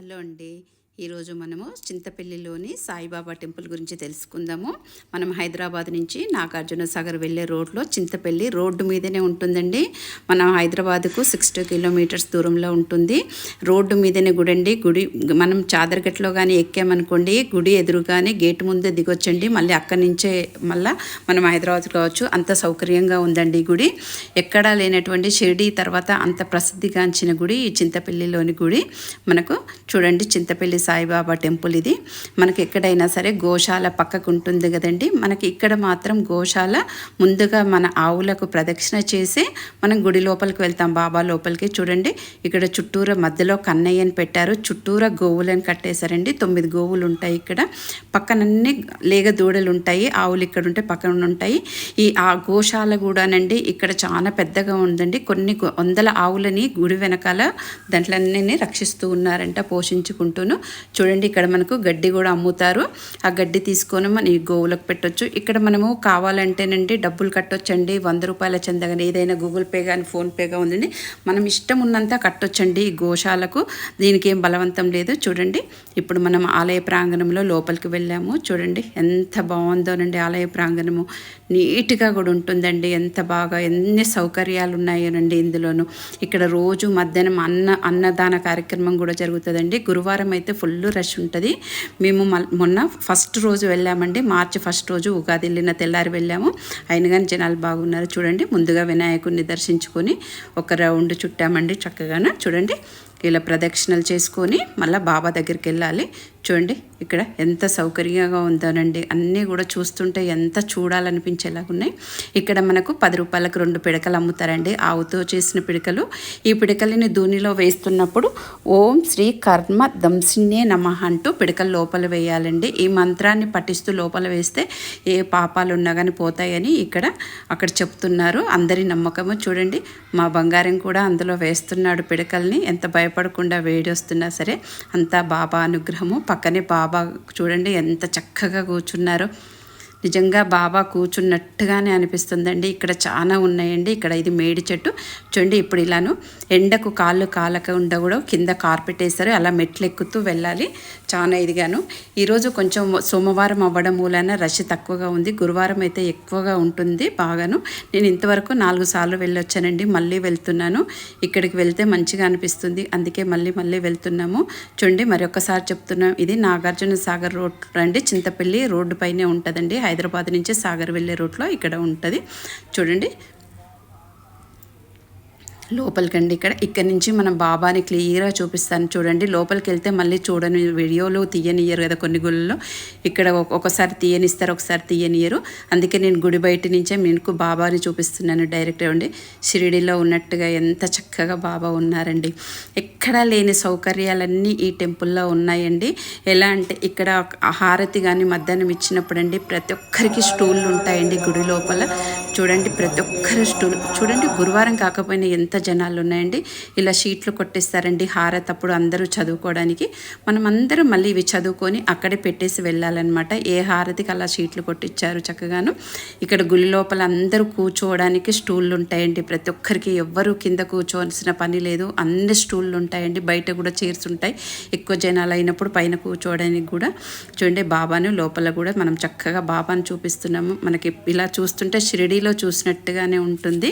Hello అండి. ఈరోజు మనము చింతపల్లిలోని సాయిబాబా టెంపుల్ గురించి తెలుసుకుందాము. మనం హైదరాబాద్ నుంచి నాగార్జున సాగర్ వెళ్ళే రోడ్లో చింతపల్లి రోడ్డు మీదనే ఉంటుందండి. మనం హైదరాబాద్కు సిక్స్టీ కిలోమీటర్స్ దూరంలో ఉంటుంది. రోడ్డు మీదనే గుడి అండి గుడి మనం చాదరగట్లో కానీ ఎక్కామనుకోండి గుడి ఎదురుగానే గేట్ ముందే దిగొచ్చండి. మళ్ళీ అక్కడి నుంచే మళ్ళీ మనం హైదరాబాద్ కావచ్చు అంత సౌకర్యంగా ఉందండి గుడి. ఎక్కడా లేనటువంటి షిరిడి తర్వాత అంత ప్రసిద్ధిగాంచిన గుడి ఈ చింతపల్లిలోని గుడి. మనకు చూడండి చింతపల్లి సాయిబాబా టెంపుల్ ఇది. మనకి ఎక్కడైనా సరే గోశాల పక్కకు ఉంటుంది కదండి. మనకి ఇక్కడ మాత్రం గోశాల ముందుగా మన ఆవులకు ప్రదక్షిణ చేసి మనం గుడి లోపలికి వెళ్తాం. బాబా లోపలికి చూడండి. ఇక్కడ చుట్టూరా మధ్యలో కన్నయ్యని పెట్టారు. చుట్టూరా గోవులను కట్టేశారండి. తొమ్మిది గోవులు ఉంటాయి ఇక్కడ. పక్కనన్నీ లేగ దూడలు ఉంటాయి. ఆవులు ఇక్కడ ఉంటే పక్కన ఉంటాయి. ఈ ఆ గోశాల కూడానండి ఇక్కడ చాలా పెద్దగా ఉందండి. కొన్ని వందల ఆవులని గుడి వెనకాల దాంట్లన్నీ రక్షిస్తూ ఉన్నారంట. పోషించుకుంటూను. చూడండి ఇక్కడ మనకు గడ్డి కూడా అమ్ముతారు. ఆ గడ్డి తీసుకొని మన ఈ గోవులకు పెట్టొచ్చు. ఇక్కడ మనము కావాలంటేనండి డబ్బులు కట్టొచ్చండి. వంద రూపాయల చెంద కానీ ఏదైనా గూగుల్ పే కానీ ఫోన్పేగా ఉందండి. మనం ఇష్టం ఉన్నంత కట్టొచ్చండి ఈ గోశాలకు. దీనికి ఏం బలవంతం లేదు. చూడండి ఇప్పుడు మనం ఆలయ ప్రాంగణంలో లోపలికి వెళ్ళాము. చూడండి ఎంత బాగుందోనండి ఆలయ ప్రాంగణము. నీట్గా కూడా ఉంటుందండి. ఎంత బాగా ఎన్ని సౌకర్యాలు ఉన్నాయోనండి ఇందులోను. ఇక్కడ రోజు మధ్యాహ్నం అన్న అన్నదాన కార్యక్రమం కూడా జరుగుతుందండి. గురువారం అయితే ఫుల్ రష్ ఉంటుంది. మేము మొన్న ఫస్ట్ రోజు వెళ్ళామండి. మార్చి ఫస్ట్ రోజు ఉగాది వెళ్ళిన తెల్లారి వెళ్ళాము. అయిన కానీ జనాలు బాగున్నారు చూడండి. ముందుగా వినాయకుడిని దర్శించుకొని ఒక రౌండ్ చుట్టామండి చక్కగాన. చూడండి. ఇలా ప్రదక్షిణలు చేసుకొని మళ్ళీ బాబా దగ్గరికి వెళ్ళాలి. చూడండి ఇక్కడ ఎంత సౌకర్యంగా ఉందోనండి. అన్నీ కూడా చూస్తుంటే ఎంత చూడాలనిపించేలాగా ఉన్నాయి. ఇక్కడ మనకు పది రూపాయలకు రెండు పిడకలు అమ్ముతారండి. ఆవుతో చేసిన పిడకలు. ఈ పిడకలని దూనిలో వేస్తున్నప్పుడు ఓం శ్రీ కర్మ దంసిన్యే నమ అంటూ పిడకలు లోపల వేయాలండి. ఈ మంత్రాన్ని పఠిస్తూ లోపల వేస్తే ఏ పాపాలు ఉన్నా కానీ పోతాయని ఇక్కడ అక్కడ చెప్తున్నారు. అందరి నమ్మకము చూడండి. మా బంగారం కూడా అందులో వేస్తున్నాడు పిడకల్ని. ఎంత భయ భయపడకుండా వేడి వస్తున్నా సరే అంతా బాబా అనుగ్రహము. పక్కనే బాబా చూడండి ఎంత చక్కగా కూర్చున్నారో. నిజంగా బాబా కూర్చున్నట్టుగానే అనిపిస్తుందండి. ఇక్కడ చాలా ఉన్నాయండి. ఇక్కడ ఇది మేడి చెట్టు. చూడండి ఇప్పుడు ఇలాను. ఎండకు కాళ్ళు కాలకుండా కూడా కింద కార్పెట్ వేస్తారు అలా మెట్లు ఎక్కుతూ వెళ్ళాలి. చాలా ఇదిగాను. ఈరోజు కొంచెం సోమవారం అవ్వడం మూలన రష్ తక్కువగా ఉంది. గురువారం అయితే ఎక్కువగా ఉంటుంది బాగాను. నేను ఇంతవరకు నాలుగు సార్లు వెళ్ళొచ్చానండి. మళ్ళీ వెళ్తున్నాను. ఇక్కడికి వెళ్తే మంచిగా అనిపిస్తుంది. అందుకే మళ్ళీ మళ్ళీ వెళ్తున్నాము. చూడండి మరొకసారి చెప్తున్నాం. ఇది నాగార్జున సాగర్ రోడ్ రండి. చింతపల్లి రోడ్డు పైనే ఉంటుందండి. హైదరాబాద్ నుంచి సాగర్ వెళ్ళే రూట్లో ఇక్కడ ఉంటుంది. చూడండి. లోపలికండి. ఇక్కడ ఇక్కడ నుంచి మనం బాబాని క్లియర్గా చూపిస్తాను. చూడండి లోపలికి వెళ్తే మళ్ళీ చూడని వీడియోలో తీయనియ్యరు కదా కొన్ని గుళ్ళలో. ఇక్కడ ఒకసారి తీయనిస్తారు ఒకసారి తీయనియరు అందుకే నేను గుడి బయట నుంచే మీకు బాబాని చూపిస్తున్నాను డైరెక్ట్ అండి షిరిడిలో ఉన్నట్టుగా ఎంత చక్కగా బాబా ఉన్నారండి. ఎక్కడా లేని సౌకర్యాలన్నీ ఈ టెంపుల్లో ఉన్నాయండి. ఎలా అంటే ఇక్కడ హారతి కానీ మధ్యాహ్నం ఇచ్చినప్పుడు అండి ప్రతి ఒక్కరికి స్టూళ్ళు ఉంటాయండి గుడి లోపల. చూడండి ప్రతి ఒక్కరు స్టూల్ చూడండి గురువారం కాకపోయినా ఎంత జనాలు ఉన్నాయండి ఇలా షీట్లు కొట్టిస్తారండి హారతప్పుడు అందరూ చదువుకోవడానికి. మనం అందరం మళ్ళీ ఇవి చదువుకొని అక్కడే పెట్టేసి వెళ్ళాలన్నమాట. ఏ హారతికి అలా షీట్లు కొట్టించారు చక్కగాను. ఇక్కడ గుడి లోపల అందరూ కూర్చోవడానికి స్టూళ్ళు ఉంటాయండి ప్రతి ఒక్కరికి ఎవ్వరూ కింద కూర్చోవలసిన పని లేదు. అన్ని స్టూళ్ళు ఉంటాయండి బయట కూడా చైర్స్ ఉంటాయి. ఎక్కువ జనాలు అయినప్పుడు పైన కూర్చోవడానికి కూడా. చూడండి బాబాను లోపల కూడా మనం చక్కగా బాబాను చూపిస్తున్నాము. మనకి ఇలా చూస్తుంటే షిరిడీలో చూసినట్టుగానే ఉంటుంది.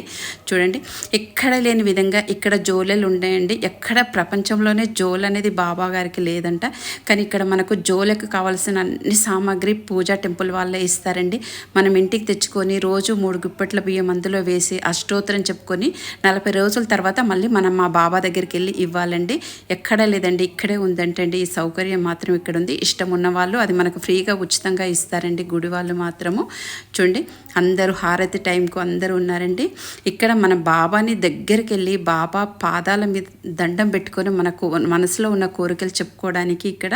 చూడండి ఎక్కడ లేని విధంగా ఇక్కడ జోలెలు ఉన్నాయండి. ఎక్కడ ప్రపంచంలోనే జోల్ అనేది బాబా గారికి లేదంట. కానీ ఇక్కడ మనకు జోలకు కావాల్సిన అన్ని సామాగ్రి పూజా టెంపుల్ వాళ్ళే ఇస్తారండి. మనం ఇంటికి తెచ్చుకొని రోజు మూడు గుప్పెట్ల బియ్యం అందులో వేసి అష్టోత్తరం చెప్పుకొని నలభై రోజుల తర్వాత మళ్ళీ మనం మా బాబా దగ్గరికి వెళ్ళి ఇవ్వాలండి. ఎక్కడ లేదండి ఇక్కడే ఉందంటండి. ఈ సౌకర్యం మాత్రం ఇక్కడ ఉంది. ఇష్టం ఉన్న వాళ్ళు అది మనకు ఫ్రీగా ఉచితంగా ఇస్తారండి. గుడి వాళ్ళు మాత్రము. చూడండి అందరూ హారతి టైంకు అందరూ ఉన్నారండి. ఇక్కడ మన బాబాని దగ్గరికి వెళ్ళి బాబా పాదాల మీద దండం పెట్టుకొని మనకు మనసులో ఉన్న కోరికలు చెప్పుకోవడానికి ఇక్కడ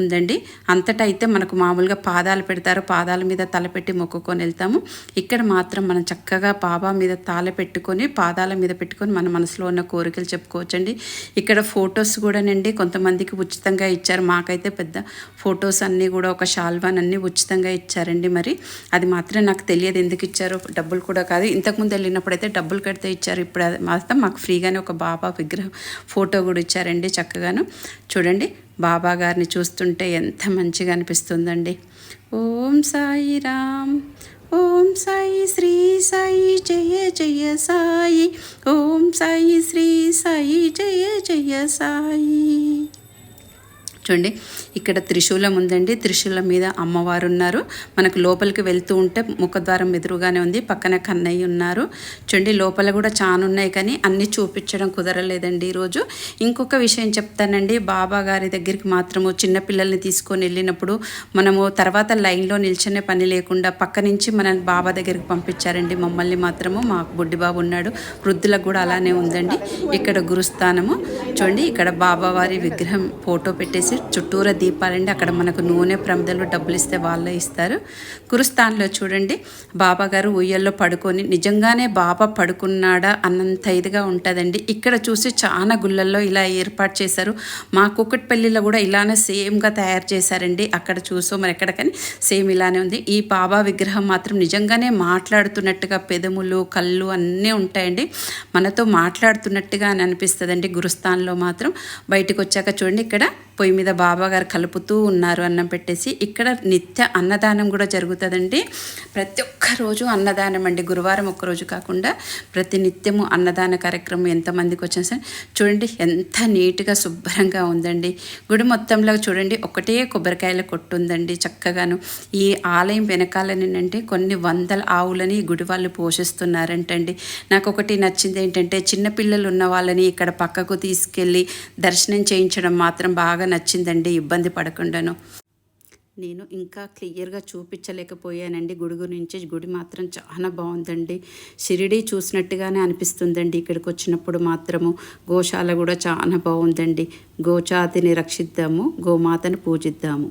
ఉందండి. అంతటా అయితే మనకు మామూలుగా పాదాలు పెడతారు. పాదాల మీద తలపెట్టి మొక్కుకొని వెళ్తాము. ఇక్కడ మాత్రం మనం చక్కగా బాబా మీద తాళ పెట్టుకొని పాదాల మీద పెట్టుకొని మన మనసులో ఉన్న కోరికలు చెప్పుకోవచ్చండి. ఇక్కడ ఫొటోస్ కూడానండి కొంతమందికి ఉచితంగా ఇచ్చారు. మాకైతే పెద్ద ఫొటోస్ అన్నీ కూడా ఒక షాల్వాన్ అన్నీ ఉచితంగా ఇచ్చారండి మరి. అది మాత్రం నాకు తెలియదు ఎందుకు ఇచ్చారో. డబ్బులు కూడా కాదు. ఇంతకుముందు వెళ్ళినప్పుడు అయితే డబ్బులు కడితే ఇచ్చారు. ఇప్పుడు అది మాత్రం మాకు ఫ్రీగానే ఒక బాబా విగ్రహం ఫోటో కూడా ఇచ్చారండి చక్కగాను. చూడండి బాబా గారిని చూస్తుంటే ఎంత మంచిగా అనిపిస్తుందండి. ఓం సాయి రామ్ ఓం సాయి శ్రీ సాయి జయ జయ సాయి ఓం సాయి శ్రీ సాయి జయ జయ సాయి. చూడండి ఇక్కడ త్రిశూలం ఉందండి. త్రిశూలం మీద అమ్మవారు ఉన్నారు. మనకు లోపలికి వెళ్తూ ఉంటే ముఖద్వారం ఎదురుగానే ఉంది. పక్కన కన్నయ్య ఉన్నారు. చూడండి లోపల కూడా చాలా ఉన్నాయి కానీ అన్నీ చూపించడం కుదరలేదండి ఈరోజు. ఇంకొక విషయం చెప్తానండి. బాబా గారి దగ్గరికి మాత్రము చిన్నపిల్లల్ని తీసుకొని వెళ్ళినప్పుడు మనము తర్వాత లైన్లో నిల్చనే పని లేకుండా పక్క నుంచి మన బాబా దగ్గరికి పంపించారండి. మమ్మల్ని మాత్రము మా బుడ్డి బాబు ఉన్నాడు. వృద్ధులకు కూడా అలానే ఉందండి. ఇక్కడ గురుస్థానము. చూడండి ఇక్కడ బాబావారి విగ్రహం ఫోటో పెట్టేసి చుట్టూరా దీపాలండి అక్కడ మనకు నూనె ప్రమిదలు డబ్బులు ఇస్తే వాళ్ళే ఇస్తారు. గురుస్థాన్లో చూడండి. బాబా గారు ఉయ్యల్లో పడుకొని నిజంగానే బాబా పడుకున్నాడా? అన్నంత ఇదిగా ఉంటుందండి. ఇక్కడ చూసి చాలా గుళ్ళల్లో ఇలా ఏర్పాటు చేశారు. మా కుక్కటిపల్లిలో కూడా ఇలానే సేమ్గా తయారు చేశారండి. అక్కడ చూసో మరి ఎక్కడ కానీ సేమ్ ఇలానే ఉంది. ఈ బాబా విగ్రహం మాత్రం నిజంగానే మాట్లాడుతున్నట్టుగా పెదములు కళ్ళు అన్నీ ఉంటాయండి. మనతో మాట్లాడుతున్నట్టుగా అని అనిపిస్తుందండి గురుస్థాన్లో మాత్రం. బయటకు వచ్చాక చూడండి. ఇక్కడ పొయ్యి మీద బాబా గారు కలుపుతూ ఉన్నారు అన్నం పెట్టేసి. ఇక్కడ నిత్య అన్నదానం కూడా జరుగుతుందండి. ప్రతి ఒక్క రోజు అన్నదానం అండి. గురువారం ఒక్కరోజు కాకుండా ప్రతి నిత్యము అన్నదాన కార్యక్రమం ఎంతమందికి వచ్చినా సరే చూడండి ఎంత నీట్గా శుభ్రంగా ఉందండి. గుడి మొత్తంలో చూడండి ఒకటే కొబ్బరికాయల కొట్టు ఉందండి చక్కగాను. ఈ ఆలయం వెనకాలనేనంటే కొన్ని వందల ఆవులని గుడి వాళ్ళు పోషిస్తున్నారంటండి. నాకు ఒకటి నచ్చింది ఏంటంటే చిన్నపిల్లలు ఉన్న వాళ్ళని ఇక్కడ పక్కకు తీసుకెళ్ళి దర్శనం చేయించడం మాత్రం బాగా బాగా నచ్చిందండి ఇబ్బంది పడకుండాను. నేను ఇంకా క్లియర్గా చూపించలేకపోయానండి. గుడి గురించి గుడి మాత్రం చాలా బాగుందండి. షిరిడి చూసినట్టుగానే అనిపిస్తుందండి. ఇక్కడికి వచ్చినప్పుడు మాత్రము గోశాల కూడా చాలా బాగుందండి. గోచాతిని రక్షిద్దాము గోమాతను పూజిద్దాము.